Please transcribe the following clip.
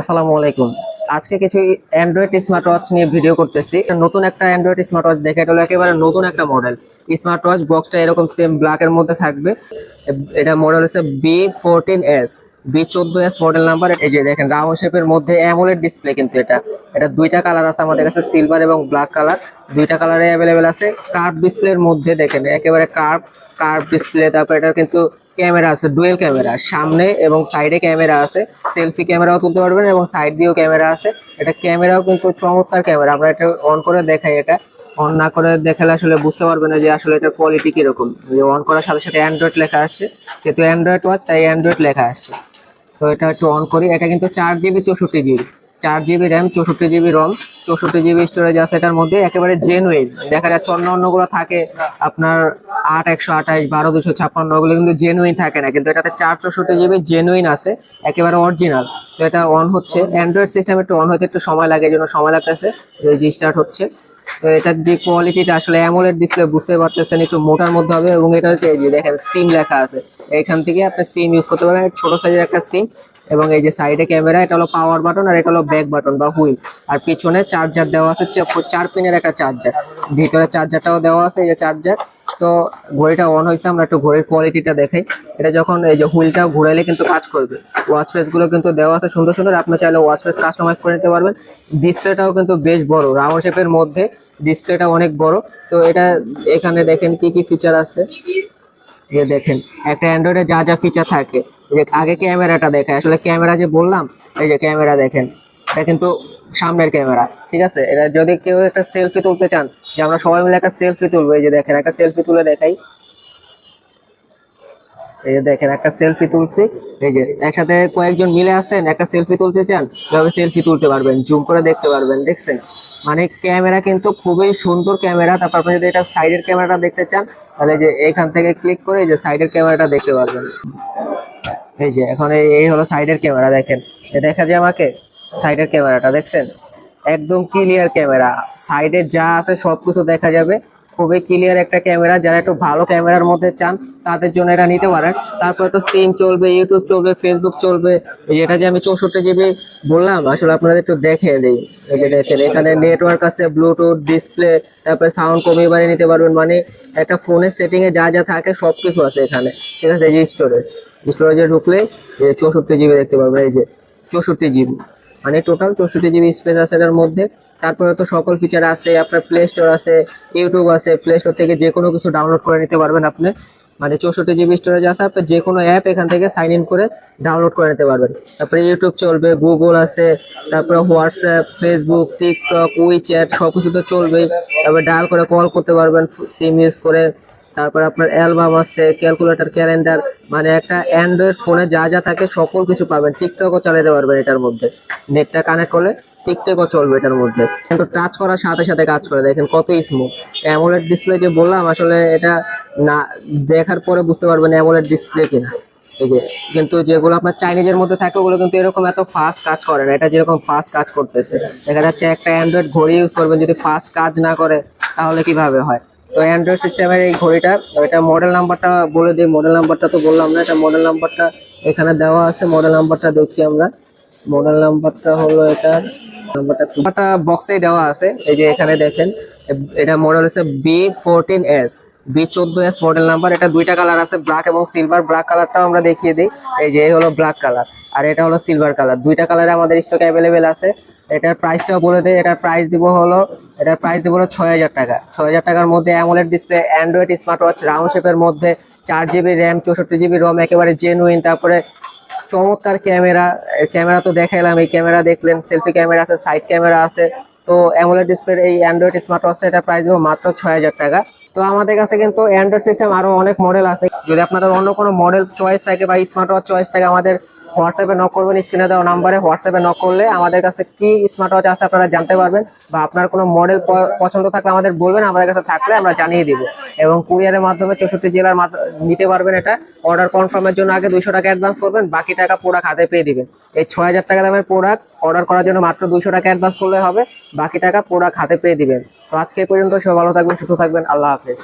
আসসালামু আলাইকুম। আজকে কিছু অ্যান্ড্রয়েড স্মার্ট ওয়াচ নিয়ে ভিডিও করতেছি। নতুন একটা অ্যান্ড্রয়েড স্মার্ট ওয়াচ দেখে এটা হলো একেবারে নতুন একটা মডেল স্মার্ট ওয়াচ বক্সটা এরকম সেম ব্ল্যাক এর মধ্যে থাকবে। এটা মডেল হচ্ছে বি ফোরটিন এস বি চোদ্দ এস মডেল নাম্বার এই যে দেখেন রাউন্ড শেপের মধ্যে অ্যামোলেড ডিসপ্লে কিন্তু এটা। এটা দুইটা কালার আছে আমাদের কাছে সিলভার এবং ব্ল্যাক কালার দুইটা কালারে অ্যাভেলেবেল আছে। কার্ভ ডিসপ্লের মধ্যে দেখেন, একেবারে কার্ভ কার্ভ ডিসপ্লে তারপর এটা কিন্তু ক্যামেরা আছে, ডুয়েল ক্যামেরা। সামনে এবং সাইডে ক্যামেরা আছে, সেলফি ক্যামেরাও তুলতে পারবেন এবং সাইড দিয়েও ক্যামেরা আছে। এটা ক্যামেরাও কিন্তু চমৎকার ক্যামেরা, আমরা এটা অন করে দেখাই এটা। অন না করে দেখালে আসলে বুঝতে পারবে না যে আসলে এটার কোয়ালিটি কীরকম। যে অন করার সাথে সাথে অ্যান্ড্রয়েড লেখা আসছে যেহেতু অ্যান্ড্রয়েড ওয়াচ তাই অ্যান্ড্রয়েড লেখা আসছে তো এটা একটু অন করি, এটা কিন্তু চার জিবি চৌষট্টি জিবি চার জিবি র্যাম চৌষট্টি জিবি রম চৌষট্টি জিবি স্টোরেজ আছে এটার মধ্যে, একেবারে জেনুইন দেখা যাচ্ছে অন্য অন্যগুলো থাকে, আপনার আট, একশো আঠাশ, বারো, দুশো ছাপ্পান্ন, ওগুলো কিন্তু জেনুইন থাকে না, কিন্তু এটাতে চার, চৌষট্টি জিবি জেনুইন আছে, একেবারে অরিজিনাল তো এটা অন হচ্ছে অ্যান্ড্রয়েড সিস্টেম একটু অন হতে একটু সময় লাগে, এই জন্য সময় লাগতেছে, এই স্টার্ট হচ্ছে। তো এটার যে কোয়ালিটিটা আসলে অ্যামোলেড ডিসপ্লে বুঝতে পারতেছেন, একটু মোটার মধ্যে হবে এবং এটা হচ্ছে এই যে দেখেন সিম লেখা আছে। এখান থেকে আপনি সিম ইউজ করতে পারবেন, ছোট সাইজের একটা সিম এবং এই যে সাইডে ক্যামেরা এটা হলো পাওয়ার বাটন আর এটা হলো ব্যাক বাটন বা হুইল আর পিছনে চার্জার দেওয়া আছে চার পিনের একটা চার্জার ভিতরে চার্জারটাও দেওয়া আছে এই যে চার্জার তো ঘড়িটা অন হয়েছে, আমরা একটু ঘড়ির কোয়ালিটিটা দেখাই। এটা যখন এই যে হুইলটা ঘুরাইলে কিন্তু কাজ করবে। ওয়াচগুলো কিন্তু দেওয়া আছে সুন্দর সুন্দর, আপনি চাইলে ওয়াচ ফেস কাস্টমাইজ করে নিতে পারবেন। ডিসপ্লেটাও কিন্তু বেশ বড় রাউন্ড শেপের মধ্যে। ডিসপ্লেটা অনেক বড়। তো এটা এখানে দেখেন কি কি ফিচার আছে। যে দেখেন, একটা অ্যান্ড্রয়েডে যা যা ফিচার থাকে। যে আগে ক্যামেরাটা দেখায় আসলে ক্যামেরা যে বললাম, এই যে ক্যামেরা দেখেন, এটা কিন্তু সামনের ক্যামেরা, ঠিক আছে? এটা যদি কেউ একটা সেলফি তুলতে চান, যে আমরা সবাই মিলে একটা সেলফি তুলবো, এই যে দেখেন, একটা সেলফি তুলে দেখাই। এই যে দেখেন, একটা সেলফি তুলছি। এই যে একসাথে কয়েকজন মিলে আছেন, একটা সেলফি তুলতে চান এভাবে সেলফি তুলতে পারবেন? জুম করে দেখতে পারবেন, দেখছেন? মানে ক্যামেরা কিন্তু খুবই সুন্দর ক্যামেরা। তারপর আপনি যদি এটা সাইডের ক্যামেরাটা দেখতে চান, তাহলে যে এখান থেকে ক্লিক করে যে সাইডের ক্যামেরাটা দেখতে পারবেন। এই যে এখন এই হলো সাইডের ক্যামেরা, দেখেন। এ দেখা যায় আমাকে সাইডের ক্যামেরাটা, দেখছেন? একদম ক্লিয়ার ক্যামেরা। সাইডে যা আছে সবকিছু দেখা যাবে। খুবই ক্লিয়ার একটা ক্যামেরা যারা একটু ভালো ক্যামেরার মধ্যে চান, তাদের জন্য এটা নিতে পারেন। তারপরে তো সিম চলবে ইউটিউব চলবে ফেসবুক চলবে এটা যে আমি চৌষট্টি জিবি বললাম, আসলে আপনারা একটু দেখে দিই এই যে দেখেন, এখানে নেটওয়ার্ক আছে ব্লুটুথ ডিসপ্লে তারপরে সাউন্ড কমিয়ে বাড়িয়ে নিতে পারবেন। মানে একটা ফোনের সেটিংয়ে যা যা থাকে সব কিছু আছে এখানে। ঠিক আছে, এই যে স্টোরেজ স্টোরেজে ঢুকলে চৌষট্টি জিবি দেখতে পারবেন, এই যে চৌষট্টি জিবি মানে টোটাল চৌষট্টি জিবি স্পেস আছে এটার মধ্যে। তারপরে তো সকল ফিচার আছে, আপনার প্লে স্টোর আছে ইউটিউব আছে প্লে স্টোর থেকে যে কোনো কিছু ডাউনলোড করে নিতে পারবেন আপনি। মানে চৌষট্টি জিবি স্টোরেজ আছে, আপনি যে কোনো অ্যাপ এখান থেকে সাইন ইন করে ডাউনলোড করে নিতে পারবেন। তারপরে ইউটিউব চলবে গুগল আছে, তারপরে হোয়াটসঅ্যাপ ফেসবুক টিকটক উইচ্যাট সব কিছু তো চলবেই। তারপরে ডায়াল করে কল করতে পারবেন সিম ইউজ করে। তারপর আপনার অ্যালবাম আছে, ক্যালকুলেটর, ক্যালেন্ডার মানে একটা অ্যান্ড্রয়েড ফোনে যা যা থাকে সকল কিছু পাবেন। টিকটকও চালাতে পারবেন এটার মধ্যে। নেটটা কানেক্ট করলে টিকটকও চলবে এটার মধ্যে। কিন্তু টাচ করার সাথে সাথে কাজ করে, দেখেন কত স্মুথ অ্যামোলেড ডিসপ্লে যে বললাম, আসলে এটা না, দেখার পরে বুঝতে পারবেন অ্যামোলেড ডিসপ্লে কিনা। এই যে, কিন্তু যেগুলো আপনার চাইনিজের মধ্যে থাকে, ওগুলো কিন্তু এরকম এত ফাস্ট কাজ করে না। এটা যেরকম ফাস্ট কাজ করতেছে। দেখা যাচ্ছে একটা অ্যান্ড্রয়েড ঘড়ি ইউজ করবেন, যদি ফাস্ট কাজ না করে, তাহলে কীভাবে হয়? তো অ্যান্ড্রয়েড সিস্টেমের এই ঘড়িটা, এটা মডেল নাম্বারটা বলে দিই। মডেল নাম্বারটা তো বললাম না, এটা মডেল নাম্বারটা এখানে দেওয়া আছে। মডেল নাম্বারটা দেখি আমরা। মডেল নাম্বারটা হলো এটা। নাম্বারটা বক্সেই দেওয়া আছে। এই যে এখানে দেখেন, এটা মডেল হচ্ছে বি ফোরটিন এস বি চোদ্দ এস মডেল নাম্বার এটা দুইটা কালার আছে ব্ল্যাক এবং সিলভার ব্ল্যাক কালারটাও আমরা দেখিয়ে দিই। এই যে হলো ব্ল্যাক কালার আর এটা হলো সিলভার কালার দুইটা কালারে আমাদের স্টক অ্যাভেলেবেল আছে। এটার প্রাইসটাও বলে দেয় এটার প্রাইস দিব হলো, এটার প্রাইস দিব হলো ছয় হাজার টাকা। ছয় হাজার টাকার মধ্যে AMOLED display android smart watch round শেপের মধ্যে চার জিবি র্যাম চৌষট্টি জিবি রম একেবারে জেনুইন তারপরে চমৎকার ক্যামেরা ক্যামেরা তো দেখাইলাম, এই ক্যামেরা দেখলেন সেলফি ক্যামেরা আছে সাইড ক্যামেরা আছে। তো অ্যামোলেড ডিসপ্লে এই অ্যান্ড্রয়েড স্মার্ট ওয়াচটা এটা প্রাইস দেবো মাত্র ছয় হাজার টাকা। তো আমাদের কাছে কিন্তু অ্যান্ড্রয়েড সিস্টেম আরও অনেক মডেল আছে। যদি আপনাদের অন্য কোনো মডেল চয়েস থাকে বা স্মার্ট ওয়াচ চয়েস থাকে আমাদের হোয়াটসঅ্যাপে নক করবেন স্ক্রিনে দেওয়া নাম্বারে হোয়াটসঅ্যাপে নক করলে আমাদের কাছে কি স্মার্ট ওয়াচ আছে আপনারা জানতে পারবেন বা আপনার কোনো মডেল পছন্দ থাকলে আমাদের বলবেন, আমাদের কাছে থাকলে আমরা জানিয়ে দিব। এবং কুরিয়ারের মাধ্যমে চৌষট্টি জেলার নিতে পারবেন এটা। অর্ডার কনফার্মের জন্য আগে দুশো টাকা অ্যাডভান্স করবেন, বাকি টাকা প্রোডাক্ট হাতে পেয়ে দিবেন। এই ছয় হাজার টাকা দামের প্রোডাক্ট অর্ডার করার জন্য মাত্র দুশো টাকা অ্যাডভান্স করলে হবে, বাকি টাকা প্রোডাক্ট হাতে পেয়ে দিবেন। তো আজকে পর্যন্ত সবাই ভালো থাকবেন, সুস্থ থাকবেন, আল্লাহ হাফেজ।